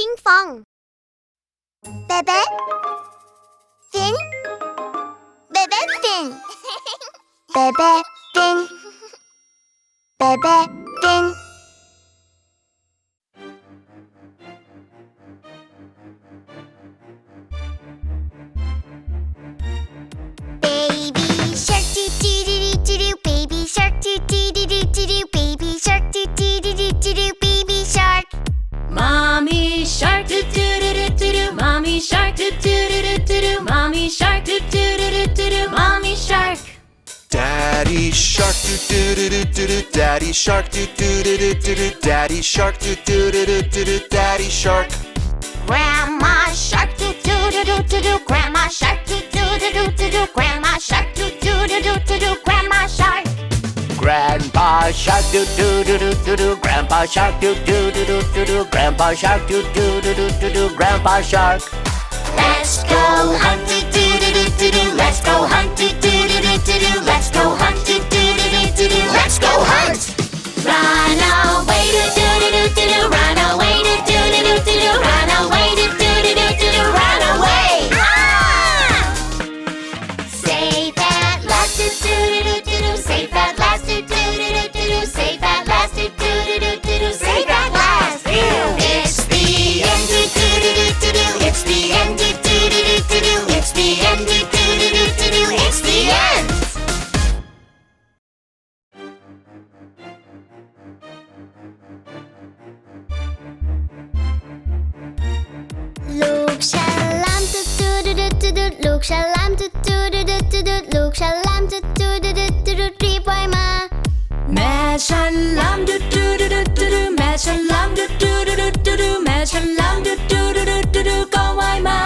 พิงฟองเบเบ้ฟินเบเบ้ฟินเบเบ้ฟินเบเบ้ฟิน Baby shark doo doo doo doo doo baby shark doo doo doo doo doo doo baby shark doo doo doo doo doo doo baby shark Mommy shark do do do do do do. Mommy shark do do do do do do. Mommy shark do do do do do do. Mommy shark. Daddy shark do do do do do do. Daddy shark do do do do do do. Daddy shark do do do do do do. Daddy shark. Grandma shark do do do do do do. Grandma shark do do do do do do. Grandma shark do do do do do do. Grandpa Shark do do do do do do Grandpa Shark do do do do do do Grandpa Shark do do do do do do Grandpa Shark Let's go hunting do do do do do Let's go hunting do do do do do Let's go hunting do do do do do Let's go hunt Run away do do do do do Run away ฉันลำดูดูดูดูดูดูแม่ฉันลำดูดูดูดูดูดูแม่ฉันลำดูดูดูดูดูดูก็ว่ายมา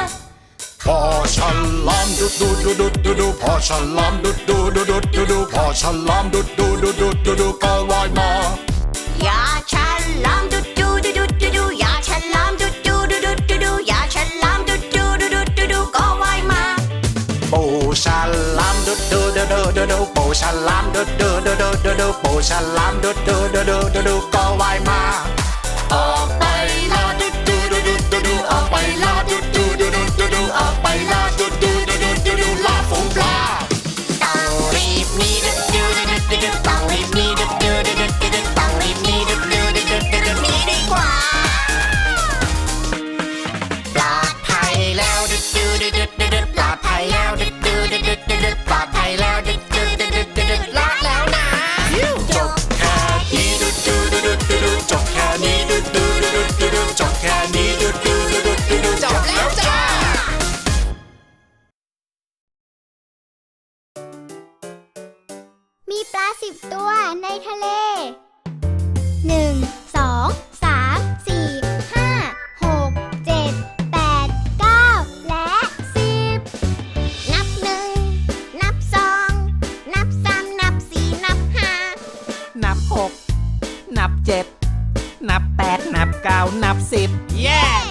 พอฉันลามดุดดูดูดุดดูดูพอฉันลามดุดดูดูดุดดูดูพอฉันลามดุดดูดูดุดดูดูก็ว่ายมาอย่าฉันลำดุดดูดูดูดูดูอย่าฉันลำดุดดูดูดูดูดูอย่าฉันลำดุดดูดูดูดูดูก็ว่ายมาปูฉันลาม ดุดดูดูดูดูดูปูฉลามดุดดูดูดูดูดูปูฉลามดุดดูดูดูดูดูก็ว่ายมาออกไป มีปลาสิบตัวในทะเลหนึ่งสองสามสี่ห้าหกเจ็ดแปดเก้าและสิบนับหนึ่งนับสองนับสามนับสี่นับห้านับหกนับเจ็ดนับแปดนับเก้านับสิบแย่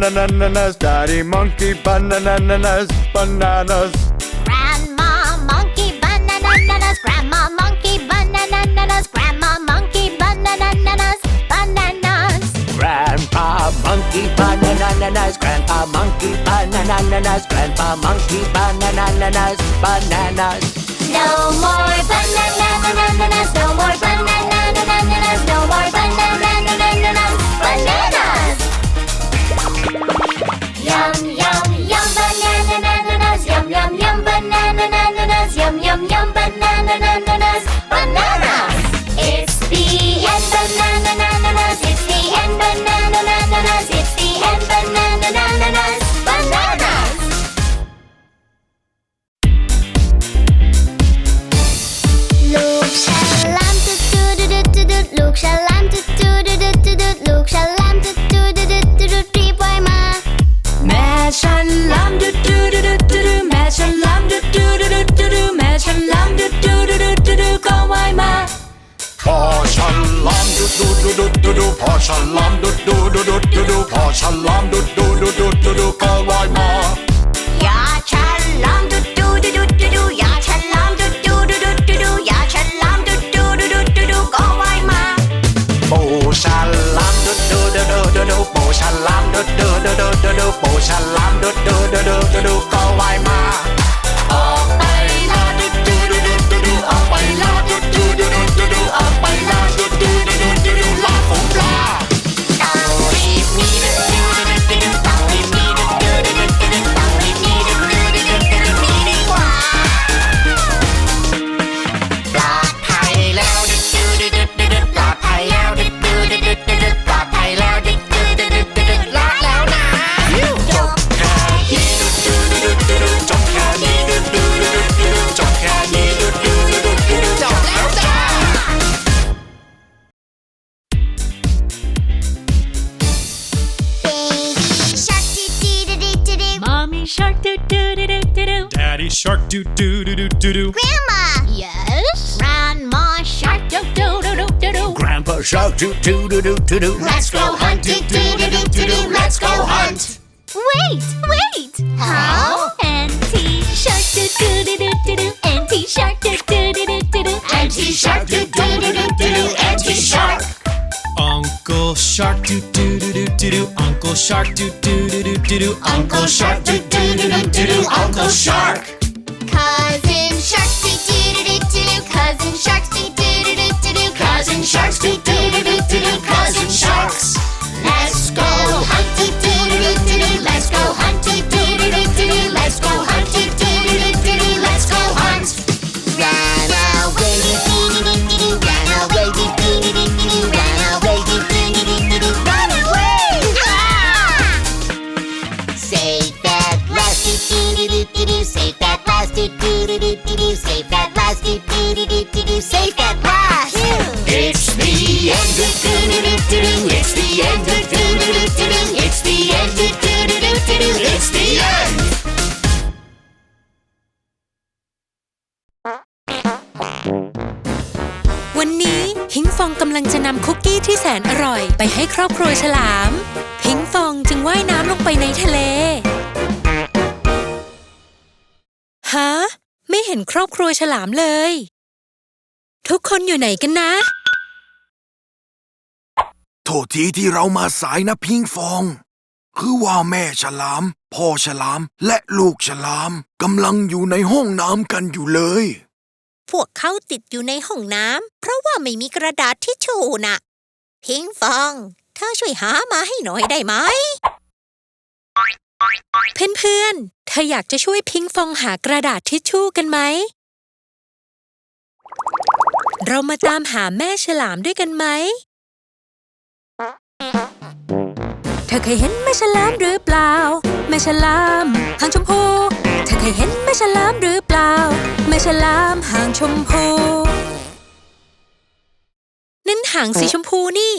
bananas. Daddy monkey bananas, bananas. Grandma monkey bananas. Grandma monkey bananas. Grandma monkey bananas, bananas. Grandpa monkey bananas. Grandpa monkey bananas. Grandpa monkey bananas, bananas. No more bananas. No more bananas. No more bananas. Bananas. Yum yum yum bananas, yum yum yum bananas, yum yum yum bananas, bananas. ฉันลามดุดดูดูดูดูดูปูฉันลามดุดดูดูดูดูดูปูฉันลามดุดดูดูดูดูดูก็ว่ายมา do do do do do do. Grandma. Yes. Grandma shark. do do do do do do Grandpa shark do do do do do do. Let's go hunt. Doo doo doo doo doo doo. Let's go hunt. Wait wait How? Auntie shark do do do do do do Auntie shark do do do do do do Auntie shark. Doo doo doo doo doo doo. Auntie shark. Uncle shark do do do do do do. Uncle shark do do do do do do. Uncle shark. Doo doo doo doo doo doo. Uncle shark. sharks, do do do do do do, cousin sharks. ครอบครัวฉลาม พิงฟองจึงว่ายน้ำลงไปในทะเลฮะไม่เห็นครอบครัวฉลามเลย ทุกคนอยู่ไหนกันนะ โทษทีที่เรามาสายนะพิงฟอง คือว่าแม่ฉลาม พ่อฉลามและลูกฉลามกำลังอยู่ในห้องน้ำกันอยู่เลย พวกเขาติดอยู่ในห้องน้ำเพราะว่าไม่มีกระดาษทิชชู่น่ะพิงฟองเธอช่วยหามาให้หน่อยได้ไหม เพื่อนๆ เธออยากจะช่วยพิงฟองหากระดาษทิชชู่กันไหม เรามาตามหาแม่ฉลามด้วยกันไหม เธอเคยเห็นแม่ฉลามหรือเปล่า แม่ฉลามหางชมพู เธอเคยเห็นแม่ฉลามหรือเปล่า แม่ฉลามหางชมพู นั่นหางสีชมพูนี่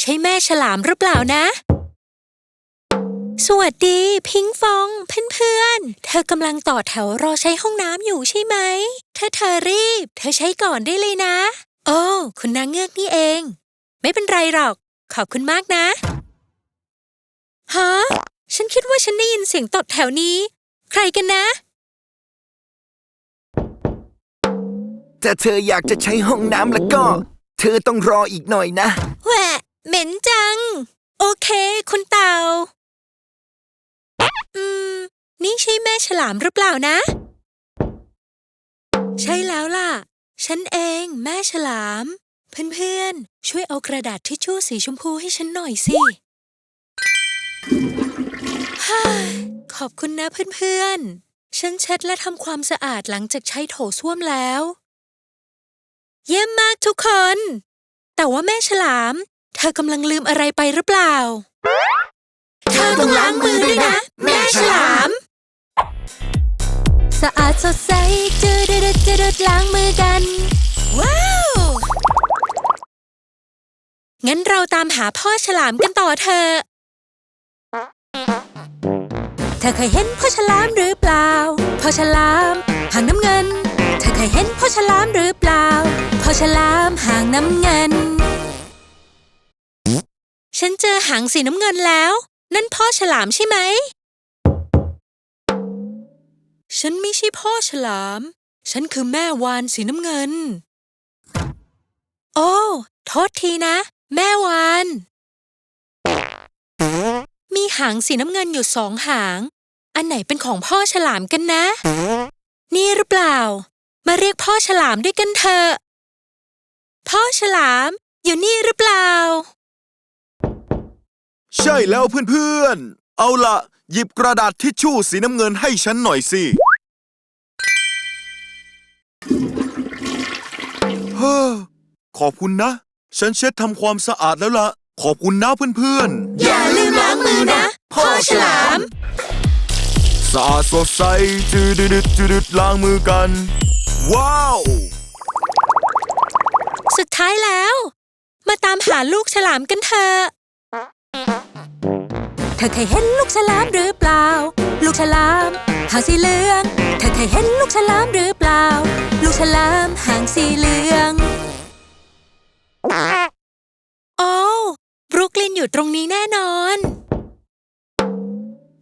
ใช่แม่ฉลามหรือเปล่านะ สวัสดี พิงฟองเพื่อนๆ เธอกำลังต่อแถวรอใช้ห้องน้ำอยู่ใช่ไหม ถ้าเธอรีบ เธอใช้ก่อนได้เลยนะ โอ้คุณนางเงือกนี่เอง ไม่เป็นไรหรอก ขอบคุณมากนะฮะฉันคิดว่าฉันได้ยินเสียงตดแถวนี้ ใครกันนะแต่เธออยากจะใช้ห้องน้ำแล้วก็ เธอต้องรออีกหน่อยนะ แหวะเหม็นจัง โอเค คุณเต่า อืม นี่ใช่แม่ฉลามหรือเปล่านะ ใช่แล้วล่ะ ฉันเองแม่ฉลาม เพื่อนๆ ช่วยเอากระดาษทิชชู่สีชมพูให้ฉันหน่อยสิฮ่าขอบคุณนะเพื่อนๆ ฉันเช็ดและทำความสะอาดหลังจากใช้โถส้วมแล้ว เยี่ยมมากทุกคน แต่ว่าแม่ฉลาม เธอกำลังลืมอะไรไปหรือเปล่า เธอต้องล้างมือด้วยนะ แม่ฉลาม สะอาดสดใสจืดดดจืดล้างมือกัน ว้าว งั้นเราตามหาพ่อฉลามกันต่อเถอะเธอเคยเห็นพ่อฉลามหรือเปล่าพ่อฉลามหางน้ำเงิน เธอเคยเห็นพ่อฉลามหรือเปล่าพ่อฉลามหางน้ำเงิน ฉันเจอหางสีน้ำเงินแล้ว นั่นพ่อฉลามใช่ไหม ฉันไม่ใช่พ่อฉลาม ฉันคือแม่วานสีน้ำเงิน โอ้ โทษทีนะ แม่วาน มีหางสีน้ำเงินอยู่สองหาง อันไหนเป็นของพ่อฉลามกันนะ นี่หรือเปล่า มาเรียกพ่อฉลามด้วยกันเถอะ พ่อฉลามอยู่นี่หรือเปล่า ใช่แล้วเพื่อนๆ เอาละหยิบกระดาษทิชชู่สีน้ำเงินให้ฉันหน่อยสิ เฮ้อขอบคุณนะ ฉันเช็ดทำความสะอาดแล้วละขอบคุณนะเพื่อนๆอย่าลืมล้างมือนะ พ่อฉลามสะอาดสดใสจืดดดจืดล้างมือกัน ว้าว สุดท้ายแล้ว มาตามหาลูกฉลามกันเถอะ เธอเคยเห็นลูกฉลามหรือเปล่า ลูกฉลามหางสีเหลือง เธอเคยเห็นลูกฉลามหรือเปล่า ลูกฉลามหางสีเหลือง โอ้บรุกลินอยู่ตรงนี้แน่นอน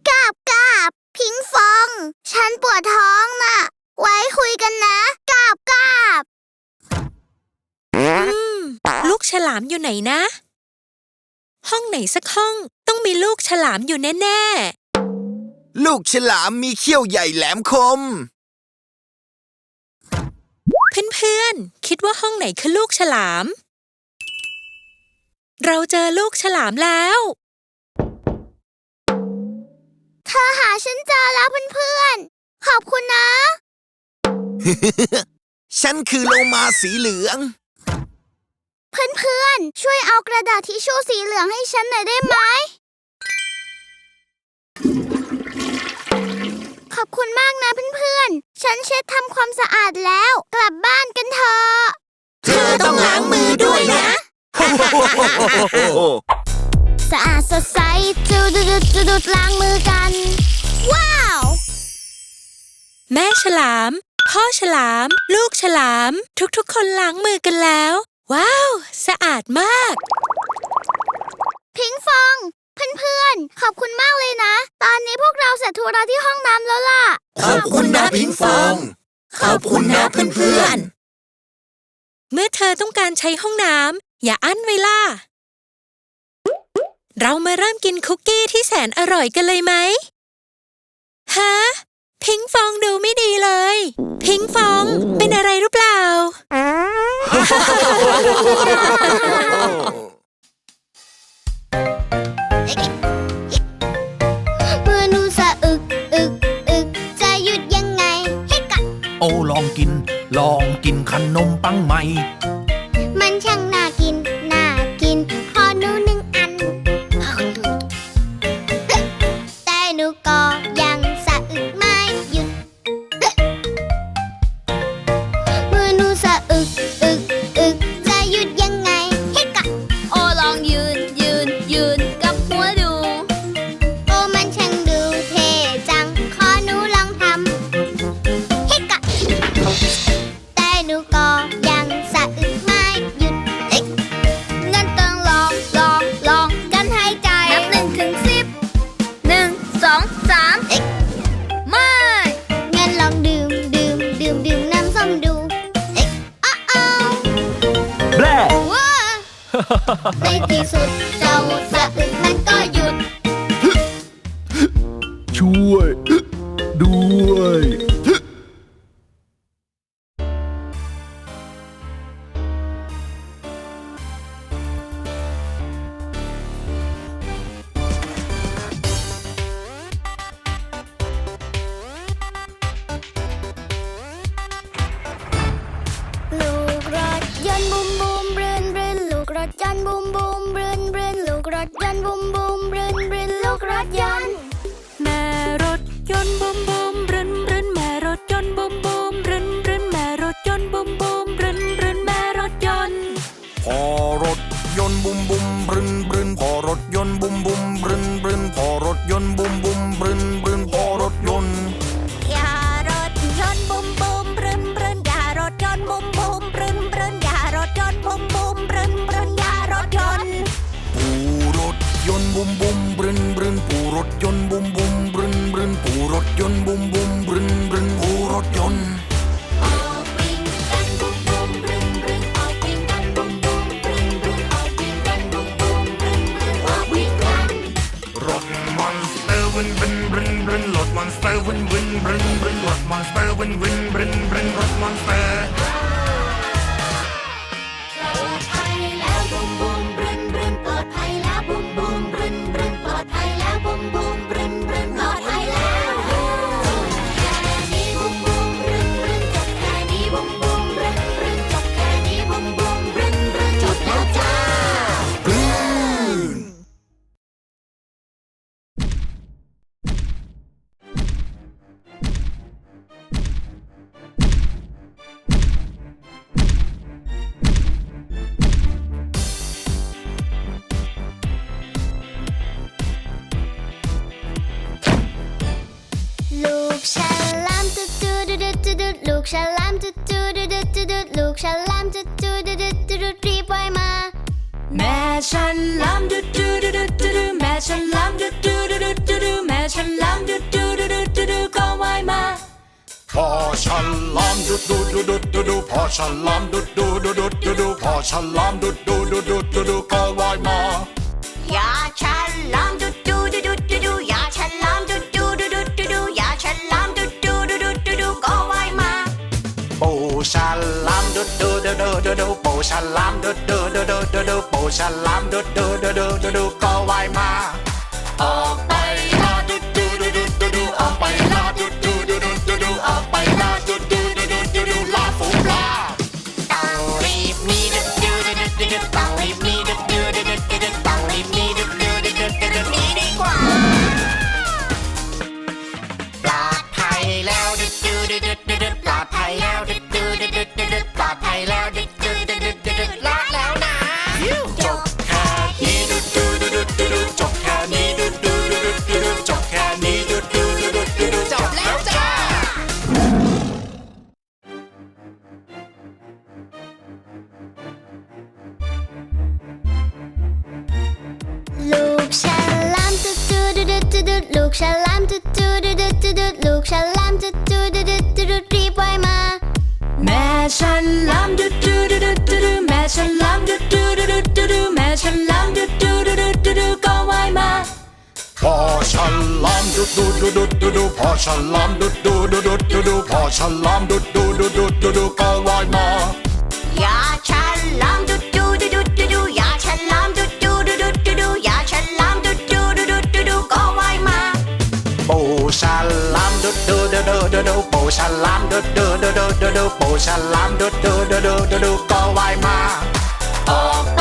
กาบกาบพิงฟอง ฉันปวดท้องน่ะ ไว้คุยกันนะกาบกาบอืม ลูกฉลามอยู่ไหนนะ ห้องไหนสักห้องต้องมีลูกฉลามอยู่แน่ ลูกฉลามมีเขี้ยวใหญ่แหลมคมๆเพื่อนๆ คิดว่าห้องไหนคือลูกฉลาม เราเจอลูกฉลามแล้ว เธอหาฉันเจอแล้วเพื่อนๆ ขอบคุณนะ ฉันคือโลมาสีเหลือง เพื่อนๆ ช่วยเอากระดาษทิชชู่สีเหลืองให้ฉันหน่อยได้ไหม ขอบคุณมากนะเพื่อนๆ ฉันเช็ดทำความสะอาดแล้ว กลับบ้านกันเถอะ เธอต้องล้างมือด้วยนะ สะอาดสดใสจูดดจูดดล้างมือกัน ว้าว แม่ฉลาม พ่อฉลาม ลูกฉลาม ทุกๆ คนล้างมือกันแล้ว ว้าว สะอาดมาก พิงฟอง เพื่อนๆ ขอบคุณมากเลยนะ ตอนนี้พวกเราเสร็จธุระที่ห้องน้ำแล้วล่ะ ขอบคุณนะพิงฟอง ขอบคุณนะเพื่อนๆเมื่อเธอต้องการใช้ห้องน้ำอย่าอั้นไว้ล่ะ เรามาเริ่มกินคุกกี้ที่แสนอร่อยกันเลยไหมฮะพิงฟองดูไม่ดีเลย พิงฟองเป็นอะไรหรือเปล่าเอ้ลองกิน ลองกินขนมปังใหม่ เจ้าสะอึกมันก็หยุด ช่วย when ฉลามจุดจุดดุดจุดดุลูกฉลามจุดจุดดุดจุดดุรีบว่ายมา แม่ฉันลามดุดจุดดุดจุดดุแม่ฉันลามดุดจุดดุดจุดดุแม่ฉันลามดุดจุดดุดจุดดุก็ว่ายมาพอฉันลามดุดดุดดุดดุดพอฉันลามดุดดุดดุดดุดพอฉันลามดุดดุดดุดดุก็ว่ายมา ฉลามเด้อเด้อเด้อเด้อเด้อปูฉลามเด้อเด้อเด้อเด้อเด้อก็ว่ายมา ออกไป ดูดูดดูดูพอฉลามดุดดูดูดุดดูดูพอฉลามดุดดูดูดุดดูดูก็ว่ายมาอย่าฉลามดุดดูดูดุดูดูอย่าฉลามดุดดูดูดุดูดูอย่าฉลามดุดดูดูดุดูดูก็ว่ายมาปูฉลามดุดูดูดูดูดูปูฉลามดุดูดูดูดูดูปูฉลามดุดูดูดูดูดูก็ว่ายมาออก